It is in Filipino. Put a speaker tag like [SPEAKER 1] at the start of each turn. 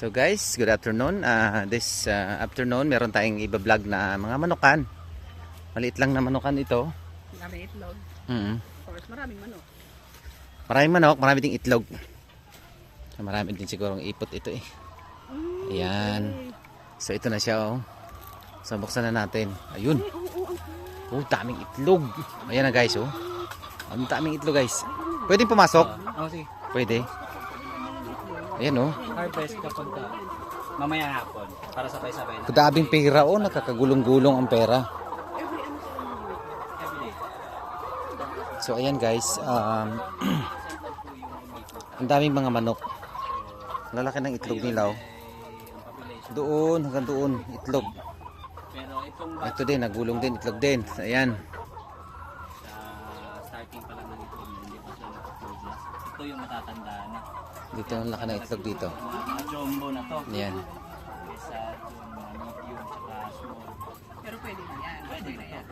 [SPEAKER 1] So guys, good afternoon. Ah, this ah, afternoon, meron tayong iba-vlog na mga manukan. Maliit lang na manukan ito.
[SPEAKER 2] Maraming itlog.
[SPEAKER 1] Mm.
[SPEAKER 2] Of course, maraming manok.
[SPEAKER 1] Maraming manok, marami ding itlog. So, marami din sigurong ipot ito eh. Ayan. So ito na siya oh. So buksan na natin. Ayun. Oh, daming itlog. Ayan na guys oh. Ang daming itlog guys. Pwedeng pumasok?
[SPEAKER 3] Oo, sige.
[SPEAKER 1] Pwede. Ayan oh.
[SPEAKER 3] Harvest kapag ka, mamaya hapon para sabay-sabay na.
[SPEAKER 1] Kadabing pera oh, nakakagulong-gulong ang pera. So ayan guys, um, ang daming mga manok. Lalaki ng itlog nila oh.
[SPEAKER 3] Population.
[SPEAKER 1] Doon, hanggang doon, itlog. Ito din, nagulong din, itlog din. Ayan.
[SPEAKER 3] sa starting pa lang ng itlog na hindi pa siya Ito yung matatandaan na.
[SPEAKER 1] Dito ang laki ng itlog dito.
[SPEAKER 3] Mga, jumbo na to.
[SPEAKER 1] Ayan.
[SPEAKER 3] Kesa yung mga medium tsaka small.
[SPEAKER 2] Pero pwede na yan. Pwede na yan.